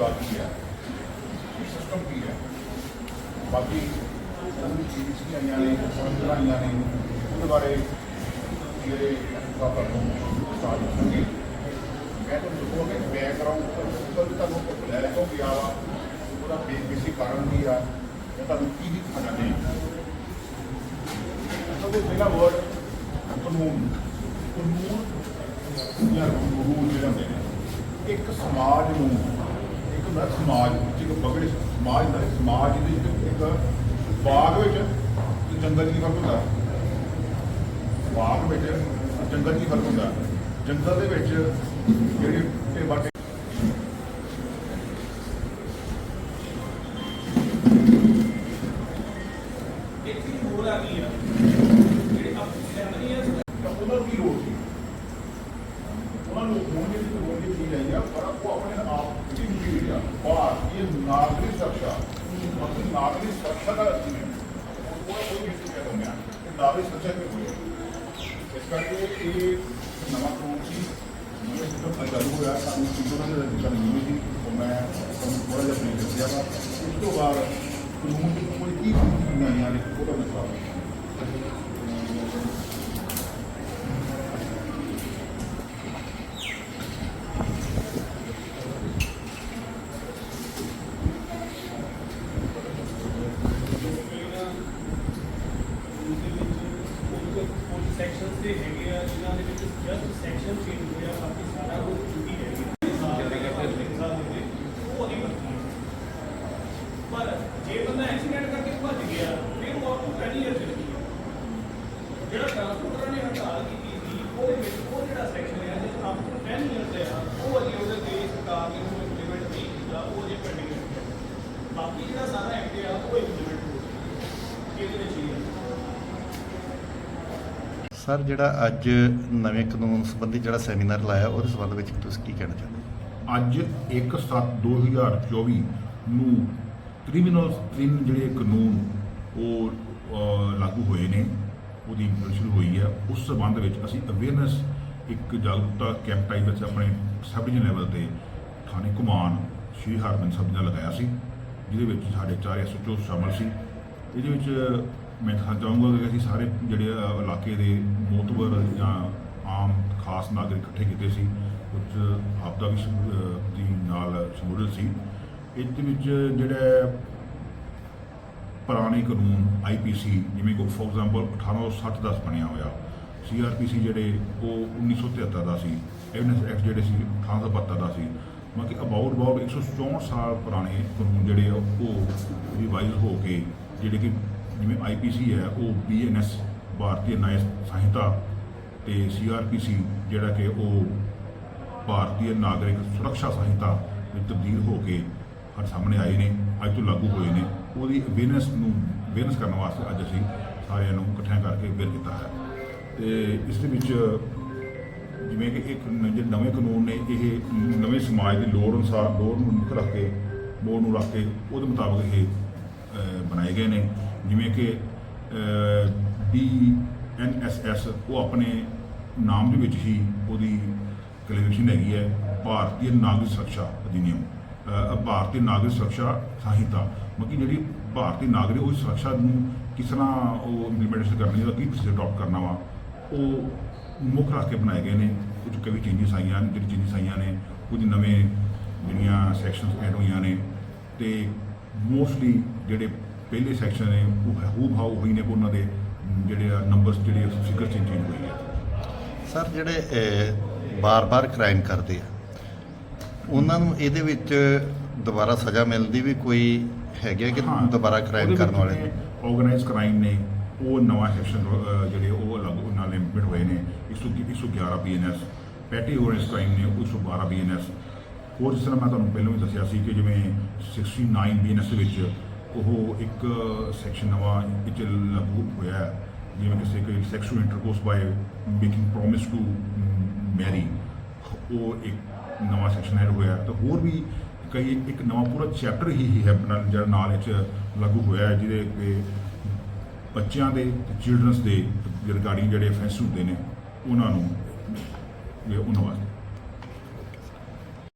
ਗੱਲ ਕੀ ਹੈ। ਸਿਸਟਮ ਕੀ ਹੈ? ਬਾਕੀ ਸਾਨੂੰ ਚੀਜ਼ ਕੀ ਆਈਆਂ ਨੇ ਸਮਝਣਾ ਆਈਆਂ ਨੇ, ਉਹਦੇ ਬਾਰੇ ਮੇਰੇ ਬਾਬਾ ਨੂੰ ਸਾਜ ਸੰਗੀ ਮੈਂ ਤੁਹਾਨੂੰ ਦੱਸੋਗੇ ਬੈਕਗ੍ਰਾਉਂਡ ਤੋਂ ਤੁਹਾਨੂੰ ਲੈ ਲੈ ਕੋ ਵੀ ਆਵਾ। ਉਹਦਾ ਬੇਸਿਕ ਕਾਰਨ ਕੀ ਆ ਤੁਹਾਨੂੰ ਕੀ ਕੀ ਖਾਣਾ ਦੇ ਸਭ ਤੋਂ ਪਹਿਲਾ ਵਰਡ ਕਾਨੂੰਨ। ਕਾਨੂੰਨ ਜਾਂ ਕਾਨੂੰਨ ਜਿਹੜਾ ਇੱਕ ਸਮਾਜ ਨੂੰ ਹੁੰਦਾ ਸਮਾਜ ਇੱਕ ਬਗੜੇ ਸਮਾਜ ਹੁੰਦਾ ਸਮਾਜ ਦੇ ਵਿੱਚ ਇੱਕ ਬਾਗ ਵਿੱਚ ਤੇ ਜੰਗਲ 'ਚ ਫ਼ਰਕ ਹੁੰਦਾ? ਬਾਗ ਵਿੱਚ ਜੰਗਲ 'ਚ ਕੀ ਫ਼ਰਕ ਹੁੰਦਾ? ਜੰਗਲ ਦੇ ਵਿੱਚ ਜਿਹੜੇ ਤੇ ਬਾਟੇ ਇੱਕ ਹੋਰ ਆ ਗਈ ਆ? ਜਿਹੜੇ ਆਪ ਸੈਮਨੀ ਆ ਤਾਂ ਉਹਨਾਂ ਨੂੰ ਕੀ ਲੋੜ ਸੀ ਉਹਨਾਂ ਨੂੰ ਹੋਣ ਦੀ ਲੋੜ ਦੀ ਚੀਜ਼ ਆਈ ਆ ਪਰ ਉਹ ਆਪਣੇ ਆਪ ਦੀ ਮੁਕੀ ਆ ਬਾਹਰ ਇਹ ਨਾਗਰਿਕ ਸੁਰੱਖਿਆ ਮਤਲਬ ਨਾਗਰਿਕ ਸੁਰੱਖਿਆ ਦਾ ਜਿਵੇਂ ਉਹ ਕੋਈ ਵੀ ਚੀਜ਼ ਕਹਿੰਦੇ ਆ ਕਿ ਨਾਗਰਿਕ ਸੁਰੱਖਿਆ ਕਿਉਂ ਹੋਈ ਇਸ ਕਰਕੇ ਇਹ ਨਵਾਂ ਕਾਨੂੰਨ ਸੀ ਨਵੇਂ ਸਿਸਟਮ ਦਾ ਚਾਲੂ ਹੋਇਆ ਸਾਨੂੰ ਚੀਜ਼ਾਂ ਦੇ ਦਿੱਤਾ ਨਹੀਂ ਸੀ ਉਹ ਮੈਂ ਤੁਹਾਨੂੰ ਥੋੜਾ ਜਿਹਾ ਬਰੀਫ ਦੱਸਿਆ ਵਾ ਉਸ ਤੋਂ ਬਾਅਦ ਕਾਨੂੰਨ ਦੀ ਕੋਈ ਕੀ ਚੀਜ਼ਾਂ ਆਈਆਂ ਨੇ ਉਹਦਾ ਮਸਲਾ ਸੈਕਸ਼ਨਸ ਦੇ ਹੈਗੇ ਆ ਜਿਨ੍ਹਾਂ ਦੇ ਵਿੱਚ ਜਸਟ ਸੈਕਸ਼ਨ ਚੇਂਜ ਹੋਇਆ ਬਾਕੀ ਸਾਰਾ ਕੁਝ ਛੁੱਟੀ ਹੈਗੀ ਉਹ ਨਹੀਂ ਬਣਦੀ ਪਰ ਜੇ ਬੰਦਾ ਐਕਸੀਡੈਂਟ ਕਰਕੇ ਭੱਜ ਗਿਆ ਫਿਰ ਉਹ ਆਪੂ ਪਹਿਲੀ ਇਅਰ ਚਲੀ ਗਿਆ ਜਿਹੜਾ ਟਰਾਂਸਪੋਰਟਰ ਨੇ ਹੜਤਾਲ ਕੀਤੀ ਸੀ ਉਹਦੇ ਵਿੱਚ ਉਹ ਜਿਹੜਾ ਸੈਕਸ਼ਨ ਹੈ ਜਿਸ ਆਪੂ 10 ਇਅਰ ਤੇ ਆ ਉਹ ਅਜੇ ਉਹਦੇ ਤੇ ਸਰਕਾਰ ਨੇ ਉਹਨੂੰ ਇੰਪਲੀਮੈਂਟ ਨਹੀਂ ਕੀਤਾ ਉਹ ਅਜੇ ਪੈਂਡਿੰਗ ਹੈ ਬਾਕੀ ਜਿਹੜਾ ਸਾਰਾ ਐਕਟ ਆ ਉਹ ਇੰਪਲੀਮੈਂਟ ਹੋ ਗਿਆ ਇਹਦੇ ਵਿੱਚ ਹੀ ਹੈ ਸਰ, ਜਿਹੜਾ ਅੱਜ ਨਵੇਂ ਕਾਨੂੰਨ ਸੰਬੰਧੀ ਜਿਹੜਾ ਸੈਮੀਨਾਰ ਲਾਇਆ, ਉਹਦੇ ਸੰਬੰਧ ਵਿੱਚ ਤੁਸੀਂ ਕੀ ਕਹਿਣਾ ਚਾਹੁੰਦੇ ਹੋ? ਅੱਜ 1/7/2024 ਨੂੰ ਕ੍ਰਿਮੀਨਲ ਕ੍ਰਿਮ ਜਿਹੜੇ ਕਾਨੂੰਨ, ਉਹ ਲਾਗੂ ਹੋਏ ਨੇ, ਉਹਦੀ implementation ਸ਼ੁਰੂ ਹੋਈ ਹੈ ਉਸ ਸੰਬੰਧ ਵਿੱਚ ਅਸੀਂ ਅਵੇਅਰਨੈਸ ਇੱਕ ਜਾਗਰੂਕਤਾ ਕੈਂਪ ਟਾਈਪ ਵਿੱਚ ਆਪਣੇ ਸਬ ਡਿਵੀਜ਼ਨ ਲੈਵਲ ਤੇ ਥਾਣੇ ਘੁਮਾਨ ਸ਼੍ਰੀ ਹਰਮਨ ਸਭ ਨੇ ਲਗਾਇਆ ਸੀ, ਜਿਹਦੇ ਵਿੱਚ ਸਾਡੇ ਚਾਰ ਐਸਓਚਓ ਸ਼ਾਮਲ ਸੀ। ਇਹਦੇ ਵਿੱਚ ਮੈਂ ਤਾਂ ਚਾਹੂੰਗਾ ਕਿ ਅਸੀਂ ਸਾਰੇ ਜਿਹੜੇ ਇਲਾਕੇ ਦੇ ਮੋਤਬਰ ਜਾਂ ਆਮ ਖਾਸ ਨਾਗਰਿਕ ਇਕੱਠੇ ਕੀਤੇ ਸੀ। ਕੁਝ ਆਪਦਾ ਵੀ ਦੀ ਨਾਲ ਸ਼ਮੂਲੀਅਤ ਸੀ। ਇਹਦੇ ਵਿੱਚ ਜਿਹੜਾ ਪੁਰਾਣੇ ਕਾਨੂੰਨ ਆਈਪੀਸੀ ਜਿਵੇਂ ਕਿ ਫੋਰ ਐਗਜ਼ਾਮਪਲ 1860 ਦਾ ਬਣਿਆ ਹੋਇਆ। ਸੀਆਰਪੀਸੀ ਜਿਹੜੇ ਉਹ 1973 ਦਾ ਸੀ। ਐਵੀਡੈਂਸ ਐਕਟ ਜਿਹੜੇ ਸੀ 1872 ਦਾ ਸੀ। ਮਤਲਬ ਕਿ ਅਬਾਊਟ ਅਬਾਊਟ 164 ਸਾਲ ਪੁਰਾਣੇ ਕਾਨੂੰਨ ਜਿਹੜੇ ਆ ਉਹ ਰਿਵਾਈਜ਼ ਹੋ ਕੇ ਜਿਹੜੇ ਕਿ ਜਿਵੇਂ ਆਈਪੀਸੀ ਹੈ, ਉਹ ਬੀਐਨਐਸ ਭਾਰਤੀ ਨਿਆਂ ਸੰਹਿਤਾ ਤੇ ਸੀਆਰਪੀਸੀ ਜਿਹੜਾ ਕਿ ਉਹ ਭਾਰਤੀ ਨਾਗਰਿਕ ਸੁਰੱਖਿਆ ਸੰਹਿਤਾ ਵਿੱਚ ਤਬਦੀਲ ਹੋ ਕੇ ਹਰ ਸਾਹਮਣੇ ਆਏ ਨੇ, ਅੱਜ ਤੋਂ ਲਾਗੂ ਹੋਏ ਨੇ। ਉਹਦੀ ਅਵੇਅਰਨੈਸ ਨੂੰ ਅਵੇਅਰਨੈਸ ਕਰਨ ਵਾਸਤੇ ਅੱਜ ਅਸੀਂ ਸਾਰਿਆਂ ਨੂੰ ਇਕੱਠਿਆਂ ਕਰਕੇ ਅਵੇਅਰ ਕੀਤਾ ਹੈ। ਤੇ ਇਸ ਦੇ ਵਿੱਚ ਜਿਵੇਂ ਕਿ ਇੱਕ ਜਿਹੜੇ ਨਵੇਂ ਕਾਨੂੰਨ ਨੇ, ਇਹ ਨਵੇਂ ਸਮਾਜ ਦੀ ਲੋੜ ਅਨੁਸਾਰ, ਲੋੜ ਨੂੰ ਮੁੱਖ ਰੱਖ ਕੇ ਮੋੜ ਨੂੰ ਰੱਖ ਕੇ ਉਹਦੇ ਮੁਤਾਬਕ ਇਹ ਬਣਾਏ ਗਏ ਨੇ। ਜਿਵੇਂ ਕਿ ਡੀ ਐਨ ਐਸ ਐਸ ਉਹ ਆਪਣੇ ਨਾਮ ਦੇ ਵਿੱਚ ਹੀ ਉਹਦੀ ਕੈਲੀਬ੍ਰੇਸ਼ਨ ਹੈਗੀ ਹੈ, ਭਾਰਤੀ ਨਾਗਰਿਕ ਸੁਰੱਖਿਆ ਅਧਿਨਿਯਮ। ਭਾਰਤੀ ਨਾਗਰਿਕ ਸੁਰੱਖਿਆ ਸੰਹਿਤਾ। ਮਤਲਬ ਕਿ ਜਿਹੜੀ ਭਾਰਤੀ ਨਾਗਰਿਕ ਉਹ ਸੁਰੱਖਿਆ ਨੂੰ ਕਿਸ ਤਰ੍ਹਾਂ ਉਹ ਇੰਪਲੀਮੈਂਟੇਸ਼ਨ ਕਰਨੀ ਹੈ ਕੀ ਪ੍ਰੋਸੀਜਰ ਅਡਾਪਟ ਕਰਨਾ ਵਾ, ਉਹ ਮੁੱਖ ਰੱਖ ਕੇ ਬਣਾਏ ਗਏ ਨੇ। ਕੁਝ ਕਵੀ ਚੇਂਜਸ ਆਈਆਂ ਨੇ ਜਿਹੜੀ ਚੇਂਜਸ ਆਈਆਂ ਨੇ, ਕੁਝ ਨਵੇਂ ਜਿਹੜੀਆਂ ਸੈਕਸ਼ਨਸ ਐਡ ਹੋਈਆਂ ਨੇ, ਤੇ ਮੋਸਟਲੀ ਜਿਹੜੇ ਪਹਿਲੇ ਸੈਕਸ਼ਨ ਨੇ ਉਹ ਹੂ ਭਾਉ ਹੋਈ ਨੇ ਉਹਨਾਂ ਦੇ ਜਿਹੜੇ ਨੰਬਰਸ ਜਿਹੜੇ ਫਿਗਰ ਚੇਂਜ ਹੋਈ ਹੈ ਸਰ ਜਿਹੜੇ ਬਾਰ-ਬਾਰ ਕ੍ਰਾਈਮ ਕਰਦੇ ਆ ਉਹਨਾਂ ਨੂੰ ਇਹਦੇ ਵਿੱਚ ਦੁਬਾਰਾ ਸਜ਼ਾ ਮਿਲਦੀ ਵੀ ਕੋਈ ਹੈਗੀ ਕਿ ਦੁਬਾਰਾ ਕ੍ਰਾਈਮ ਕਰਨ ਵਾਲੇ ਆਰਗੇਨਾਈਜ਼ ਕ੍ਰਾਈਮ ਨੇ ਉਹ ਨਵਾਂ ਸੈਕਸ਼ਨ ਜਿਹੜੇ ਉਹ ਅਲੱਗ ਨਾਲ ਇੰਪਲੀਮੈਂਟ ਹੋਏ ਨੇ। 111 ਬੀਐਨਐਸ ਪੈਟੀ ਆਰਗੇਨਾਈਜ਼ ਕ੍ਰਾਈਮ ਨੇ ਉਹ 112 ਬੀਐਨਐਸ ਹੋਰ ਜਿਸ ਤਰ੍ਹਾਂ ਮੈਂ ਤੁਹਾਨੂੰ ਪਹਿਲਾਂ ਵੀ ਦੱਸਿਆ ਸੀ ਕਿ ਜਿਵੇਂ 69 ਬੀਐਨਐਸ ਦੇ ਵਿੱਚ ਉਹ ਇੱਕ ਸੈਕਸ਼ਨ ਨਵਾਂ ਵਿੱਚ ਲਾਗੂ ਹੋਇਆ ਜਿਵੇਂ ਕਿਸੇ ਕੋਈ sexual intercourse by making promise to marry ਉਹ ਇੱਕ ਨਵਾਂ ਸੈਕਸ਼ਨ ਐਡ ਹੋਇਆ ਤਾਂ ਹੋਰ ਵੀ ਕਈ ਇੱਕ ਨਵਾਂ ਪੂਰਾ ਚੈਪਟਰ ਹੀ ਹੈ ਆਪਣਾ ਜਿਹੜਾ ਨਾਲ ਵਿੱਚ ਲਾਗੂ ਹੋਇਆ ਜਿਹਦੇ ਕਿ ਬੱਚਿਆਂ ਦੇ ਚਿਲਡਰਨਸ ਦੇ ਰਿਗਾਰਡਿੰਗ ਜਿਹੜੇ ਅਫੈਂਸ ਹੁੰਦੇ ਨੇ, ਉਹਨਾਂ ਨੂੰ ਇਹ ਉਹਨਾਂ ਵਾਸਤੇ।